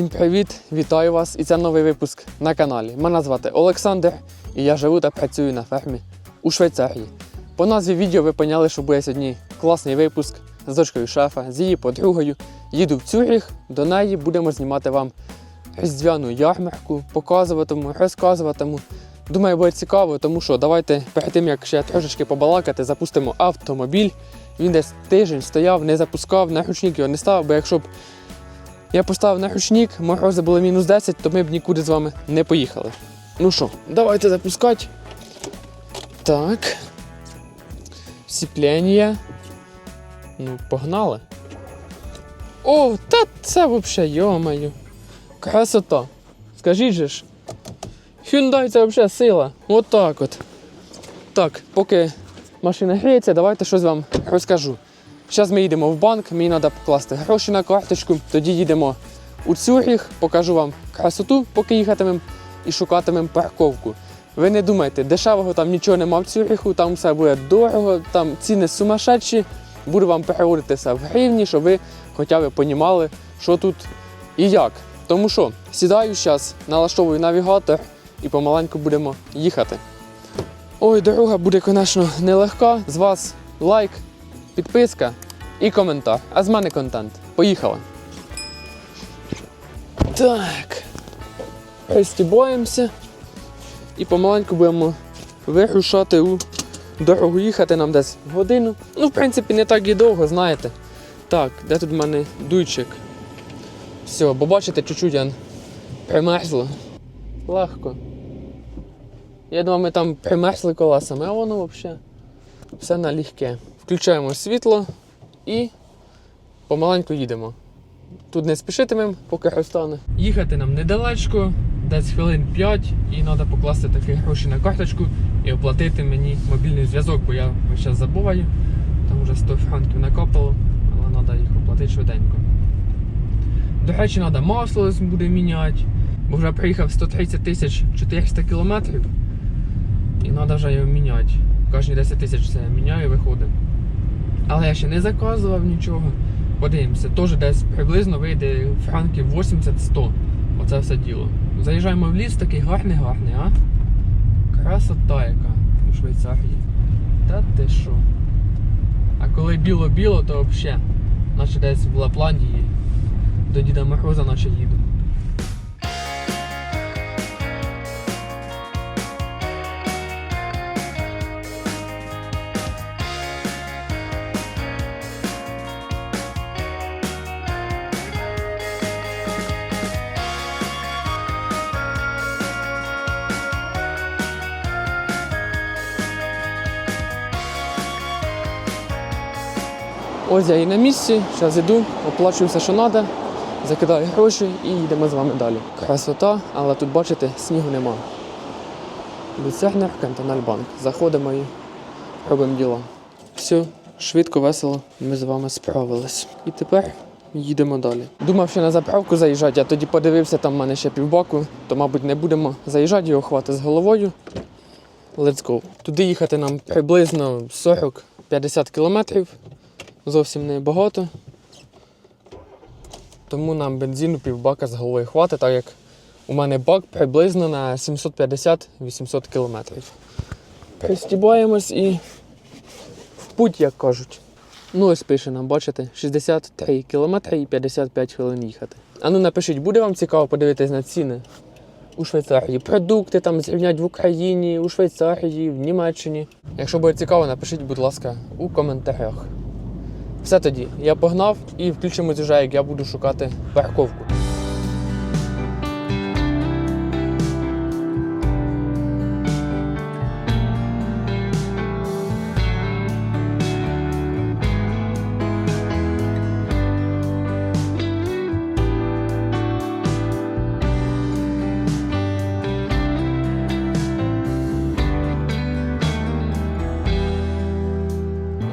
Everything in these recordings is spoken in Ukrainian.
Всім привіт! Вітаю вас! І це новий випуск на каналі. Мене звати Олександр, і я живу та працюю на фермі у Швейцарії. По назві відео ви поняли, що буде сьогодні класний випуск з дочкою шефа, з її подругою. Їду в Цюріх, до неї будемо знімати вам різдвяну ярмарку, показуватиму, розказуватиму. Думаю, буде цікаво, тому що давайте перед тим, як ще трошечки побалакати, запустимо автомобіль. Він десь тиждень стояв, не запускав, на ручник його не ставив, бо якщо б я поставив на ручник, морози були мінус 10, то ми б нікуди з вами не поїхали. Ну що, давайте запускати. Так. Сіпляння. Ну, погнали. О, та це взагалі, йомаю. Красота. Скажіть же ж. Hyundai це взагалі сила. Отак от. Так, поки машина гріється, давайте щось вам розкажу. Зараз ми їдемо в банк, мені треба покласти гроші на карточку, тоді їдемо у Цюріх, покажу вам красоту, поки їхатимемо і шукатимемо парковку. Ви не думайте, дешевого там нічого нема в Цюріху, там все буде дорого, там ціни сумасшедші. Буду вам переводити все в гривні, щоб ви хоча б розуміли, що тут і як. Тому що сідаю зараз, налаштовую навігатор і помаленьку будемо їхати. Ой, дорога буде, звісно, нелегка. З вас лайк, підписка і коментар. А з мене контент. Поїхали. Так. Пристібаємося і помаленьку будемо вирушати у дорогу їхати нам десь годину. Ну, в принципі, не так і довго, знаєте. Так, де тут в мене дуйчик? Все, бо бачите, чуть-чуть примерзло. Легко. Я думав, ми там примерзли колесами, а воно взагалі все налегке. Включаємо світло і помаленьку їдемо. Тут не спішитимемо, поки розтане. Їхати нам недалечко, десь хвилин 5, і треба покласти такі гроші на карточку і оплатити мені мобільний зв'язок, бо я зараз забуваю. Там вже 100 франків накопало, але треба їх оплатити швиденько. До речі, треба масло буде міняти, бо вже приїхав 130 тисяч 400 кілометрів. І треба вже його міняти. Кожні 10 тисяч це міняю і виходить. Але я ще не заказував нічого. Подивимося, теж десь приблизно вийде франків 80-100. Оце все діло. Заїжджаємо в ліс, такий гарний гарний, а? Красота яка у Швейцарії. Та ти що? А коли біло-біло, то взагалі, наче десь в Лапландії до Діда Мороза наче їду. Ось я і на місці, зараз йду, оплачую все, що треба, закидаю гроші і йдемо з вами далі. Красота, але тут, бачите, снігу нема. Люцернер, Кантональбанк. Заходимо і робимо діло. Все, швидко, весело, ми з вами справились. І тепер їдемо далі. Думав, що на заправку заїжджати, а тоді подивився, там в мене ще півбаку, то, мабуть, не будемо заїжджати, його хватить з головою. Let's go. Туди їхати нам приблизно 40-50 кілометрів зовсім не багато. Тому нам бензину півбака з голови хватить, так як у мене бак приблизно на 750-800 кілометрів. Пристібаємось і в путь, як кажуть. Ну, ось пише нам, бачите, 63 кілометри і 55 хвилин їхати. А ну напишіть, буде вам цікаво подивитись на ціни у Швейцарії. Продукти там зрівнять в Україні, у Швейцарії, в Німеччині. Якщо буде цікаво, напишіть, будь ласка, у коментарях. Все тоді, я погнав і включимось вже, як я буду шукати парковку.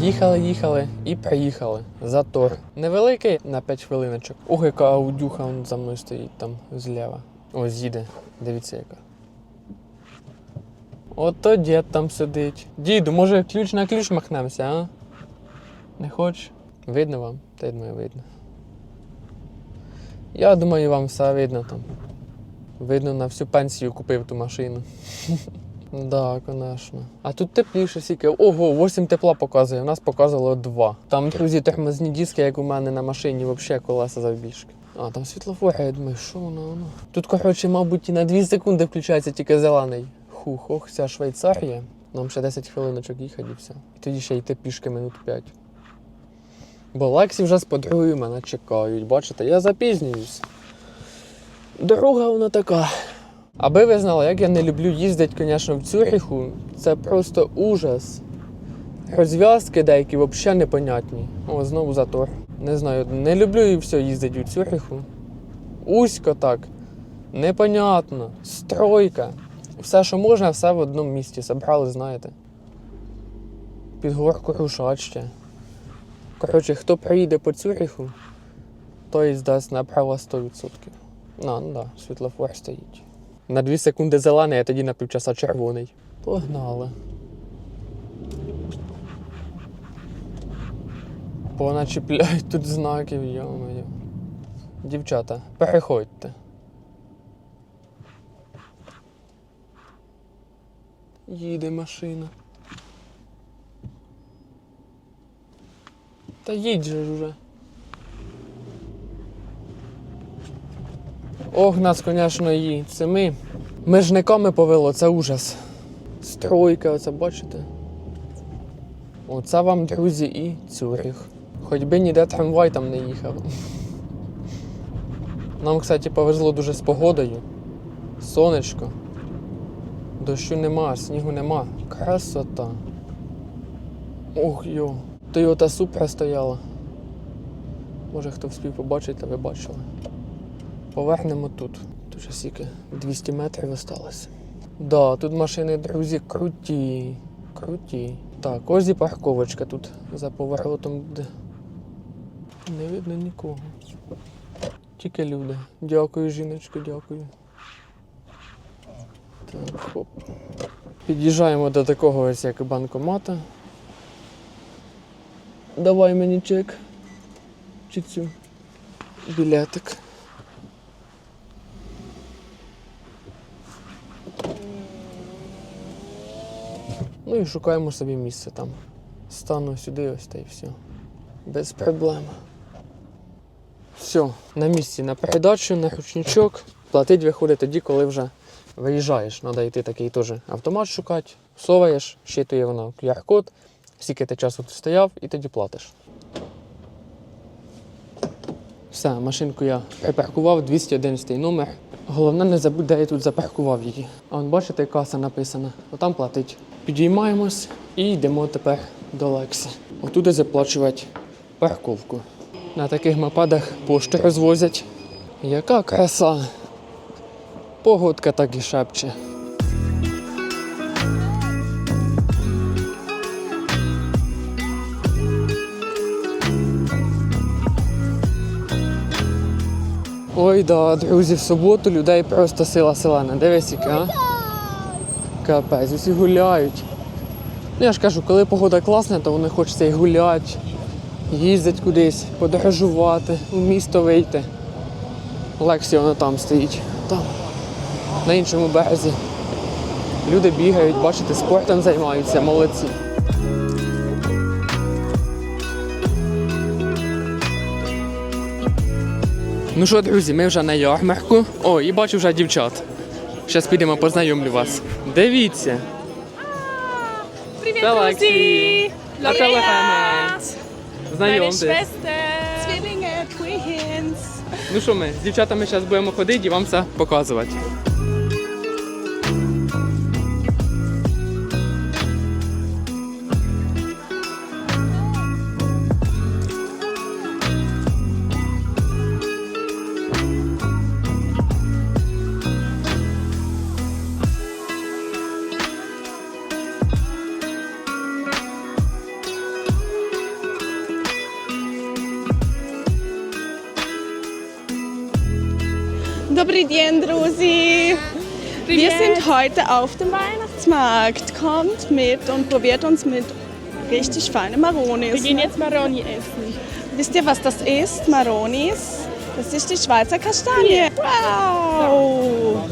Їхали, їхали і приїхали. Затор. Невеликий на 5 хвилиночок. Ох, яка аудюха он за мною стоїть там зліва. Ось їде. Дивіться яка. Ото дід там сидить. Діду, може ключ на ключ махнемося, а? Не хочеш? Видно вам? Та й думаю, видно. Я думаю, вам все видно там. Видно, на всю пенсію купив ту машину. Да, звісно. А тут тепліше скільки. Ого, 8 тепла показує. У нас показувало 2. Там, друзі, тормозні диски, як у мене на машині, взагалі колеса завбільшки. А, там світлофори, я думаю, що воно воно. Тут, коротше, мабуть, і на 2 секунди включається тільки зелений. Хух, ох, ця Швейцарія. Нам ще 10 хвилиночок їхати і все. І тоді ще йти пішки минут 5. Бо Лексі вже з подругою мене чекають. Бачите, я запізнююсь. Дорога вона така. Аби ви знали, як я не люблю їздити, звісно, в Цюріху, це просто ужас. Розв'язки деякі взагалі непонятні. О, знову затор. Не знаю, не люблю і все їздити у Цюріху. Узько так. Непонятно. Стройка. Все, що можна, все в одному місці. Забрали, знаєте. Під горку рушать. Коротше, хто приїде по Цюріху, той здасть направо 100%. На, ну да, світлофор стоїть. На 2 секунди зелений, а тоді на півчаса червоний. Погнали. Поначіпляють тут знаків, йо-моє. Дівчата, переходьте. Їде машина. Та їдь же ж уже. Ох, нас, звісно, їдь. Це ми. Межниками повело, це ужас. Стройка, оце бачите? Оце вам, друзі, і Цюріх. Хоч би ніде трамвай там не їхав. Нам, кстати, повезло дуже з погодою. Сонечко. Дощу нема, снігу нема. Красота. Ох йо. Тойота Супра стояла. Може хто вспів побачити, ви бачили. Повернемо тут. Ще скільки 200 метрів осталось. Да, тут машини, друзі, круті. Круті. Так, ось і парковочка тут за поворотом буде. Не видно нікого. Тільки люди. Дякую, жіночко, дякую. Так, хоп. Під'їжджаємо до такого ось як банкомата. Давай мені чек. Чи цю білетик. Ну і шукаємо собі місце там. Стану сюди ось та й все. Без проблем. Все, на місці на передачу, на ручничок. Платить виходить тоді, коли вже виїжджаєш. Треба йти такий теж автомат шукати, соваєш, щитує воно QR-код, скільки ти часу тут стояв, і тоді платиш. Все, машинку я припаркував, 211 номер. Головне, не забудь, де я тут запаркував її. А вон бачите, каса написана, отам платить. Підіймаємось і йдемо тепер до Лекси. Отуди заплачувати парковку. На таких мопадах пошту розвозять. Яка краса! Погодка так і шепче. Ой, да, друзі, в суботу людей просто сила селена. Дивись, яка. а? Капець, усі гуляють. Ну я ж кажу, коли погода класна, то вони хочеться і гуляти, їздять кудись, подорожувати, у місто вийти. Лексі вона там стоїть. Там. На іншому березі. Люди бігають, бачите, спортом займаються, молодці. Ну що, друзі, ми вже на ярмарку. О, і бачу вже дівчат. Зараз підемо познайомлю вас. Дивіться. Привіт. Meine Знайомтесь. Ну що ми, з дівчатами зараз будемо ходити і вам все показувати. Добрый день, Drusi! Wir sind heute auf dem Weihnachtsmarkt. Kommt mit und probiert uns mit richtig feinen Maronis. Wir gehen jetzt Maroni essen. Wisst ihr, was das ist, Maronis? Das ist die Schweizer Kastanie. Wow!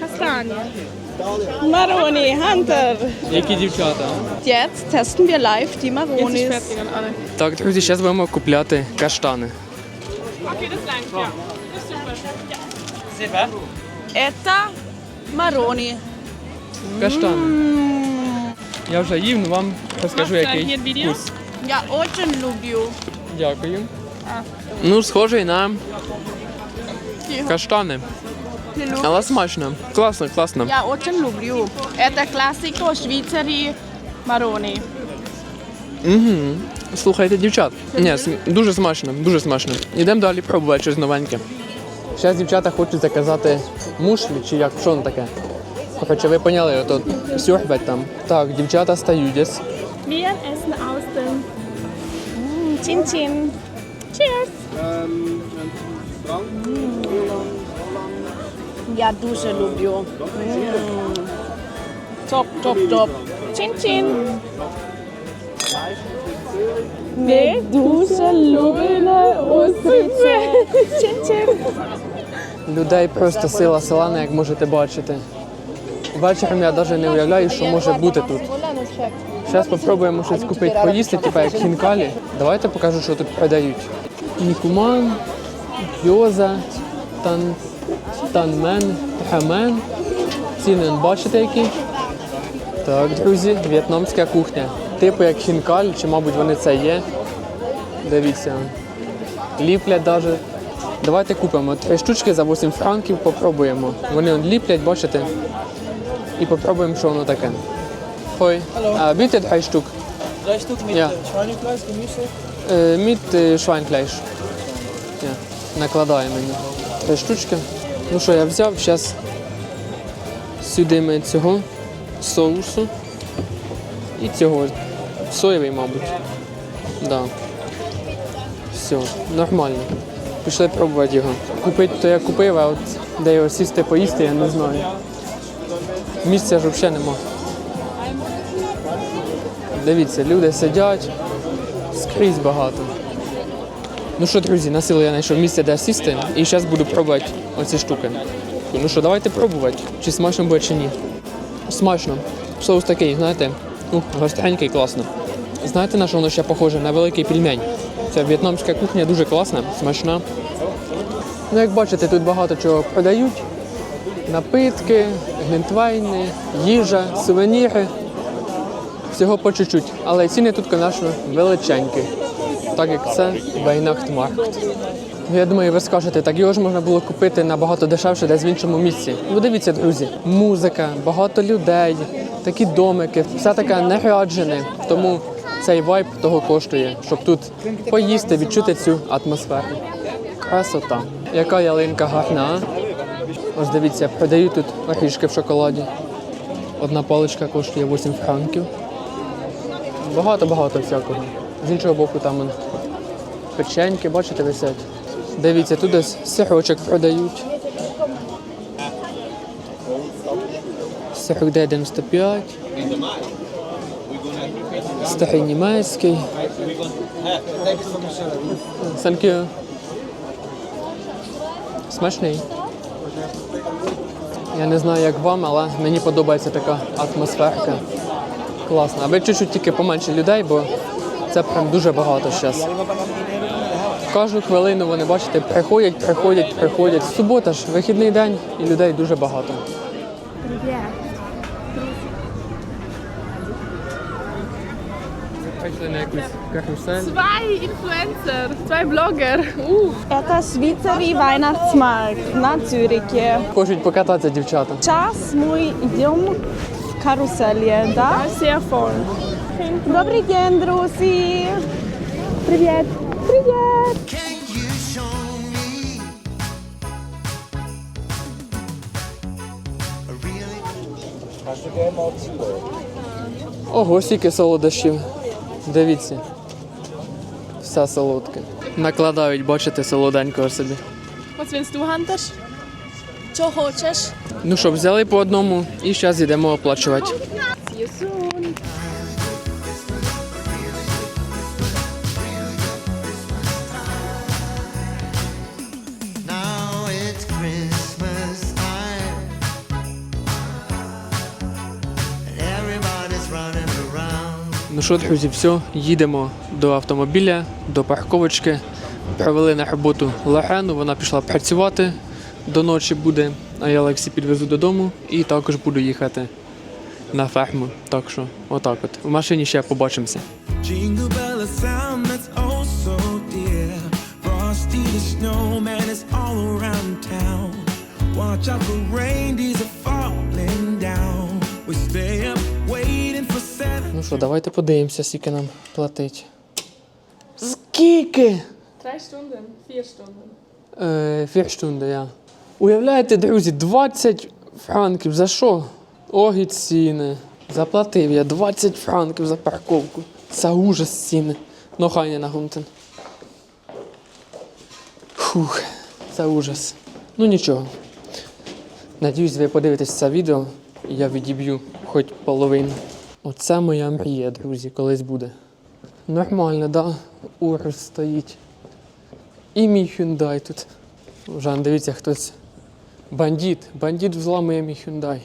Kastanie. Maroni, Hunter. Які дівчата? Jetzt testen wir live die Jetzt ist Maronis. fertig an alle. Так, друзі, зараз будемо купляти каштани. Okay, das langt, ja. Das ist super. Это Maroni. Каштани. Я вже їв, ну вам розкажу, Маса, який є відео? вкус. Ja, очень люблю. Дякую. Ну, схожий на каштани. Не люблю. Але смачно. Класно, класно. Ja, очень люблю. Это классико Швейцарии Maroni. Угу. Слухайте, дівчат. Ні, см- дуже смачно, дуже смачно. Ідемо далі пробувати щось новеньке. Зараз дівчата хочуть заказати мушлі чи як, що воно таке. Хоча ви поняли, ото сюрбать там. Так, дівчата стають десь. Wir essen aus dem Chin Chin. Cheers. Я дуже люблю. Топ, топ, топ. Chin Chin. Ми дуже любимо Chin. Людей просто сила селена, як можете бачити. Вечором я навіть не уявляю, що може бути тут. Зараз спробуємо щось купити поїсти, типу як хінкалі. Давайте покажу, що тут продають. Нікуман, гьоза, тан, танмен, тхамен. Ціни бачите які? Так, друзі, в'єтнамська кухня. Типу як хінкаль, чи мабуть вони це є. Дивіться. Ліплять навіть. Давайте купимо три штучки за 8 франків, попробуємо. Вони ліплять, бачите? І попробуємо, що воно таке. Äh, bitte drei Stück. Drei Stück mit äh, Schweinefleisch, Gemüse. Äh, mit äh, Schweinfleisch. Ja. Накладає мені. Три штучки. Ну що, я взяв, зараз сюди ми цього соусу. І цього. Соєвий, мабуть. Да. Все, нормально. Пішли пробувати його. Купити то я купив, а от де його сісти поїсти, я не знаю. Місця ж взагалі нема. Дивіться, люди сидять, скрізь багато. Ну що, друзі, на силу я знайшов місце, де сісти, і зараз буду пробувати оці штуки. Ну що, давайте пробувати, чи смачно буде, чи ні. Смачно. Соус такий, знаєте, ну, гостренький, класно. Знаєте, на що воно ще похоже? На великий пельмень. Це в'єтнамська кухня дуже класна, смачна. Ну, як бачите, тут багато чого продають. Напитки, глінтвейни, їжа, сувеніри. Всього по чуть-чуть. Але ціни тут, звісно, величенькі. Так як це Вейнахтмаркт. Я думаю, ви скажете, так його ж можна було купити набагато дешевше десь в іншому місці. Ну дивіться, друзі, музика, багато людей, такі домики, все таке неряджене. Тому цей вайб того коштує, щоб тут поїсти, відчути цю атмосферу. Красота. Яка ялинка гарна. Ось дивіться, продають тут горішки в шоколаді. Одна паличка коштує 8 франків. Багато-багато всякого. З іншого боку, там печеньки, бачите, висять. Дивіться, тут ось сирочок продають. Сирок де 95. Старий німецький. You. Смачний. Я не знаю, як вам, але мені подобається така атмосферка. Класно. Аби чуть-чуть тільки поменше людей, бо це прям дуже багато зараз. Кожну хвилину вони, бачите, приходять, приходять, приходять. Субота ж, вихідний день, і людей дуже багато. Прийшли на якусь карусель. Zwei Influencer, zwei Blogger. Uh. Это Швейцарии Weihnachtsmarkt на Цюрике. Хочуть покататися дівчата. Сейчас мы идем в каруселье, да? Sehr voll. Добрый день, друзі! Привет. Really Ого, скільки солодощів. Дивіться. Все солодке. Накладають, бачите, солоденького собі. Willst du, Hunter? Що хочеш? Ну що, взяли по одному і зараз йдемо оплачувати. See you soon. Ну що, друзі, все, їдемо до автомобіля, до парковочки. Провели на роботу Лорену, вона пішла працювати до ночі буде, а я Олексі підвезу додому і також буду їхати на ферму. Так що, отак от. В машині ще побачимося. Jingle bell, a sound що, давайте подивимося, скільки нам платить. Скільки? Drei Stunden, vier Stunden. Е, Vier Stunden, я. Уявляєте, друзі, 20 франків за що? Огі ціни. Заплатив я 20 франків за парковку. Це ужас ціни. Ну, хай не нагумтен. Фух, це ужас. Ну нічого. Надіюсь, ви подивитесь це відео, і я відіб'ю хоч половину. Оце моя мрія, друзі, колись буде. Нормально, да? Урус стоїть. І мій Hyundai тут. Жан, дивіться, хтось. Бандит. Бандит взламує мій Hyundai.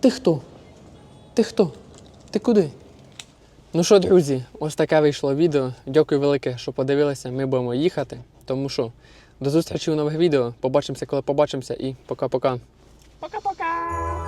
Ти хто? Ти хто? Ти куди? Ну що, друзі, ось таке вийшло відео. Дякую велике, що подивилися. Ми будемо їхати. Тому що до зустрічі у нових відео. Побачимося, коли побачимося, і пока-пока. Poka!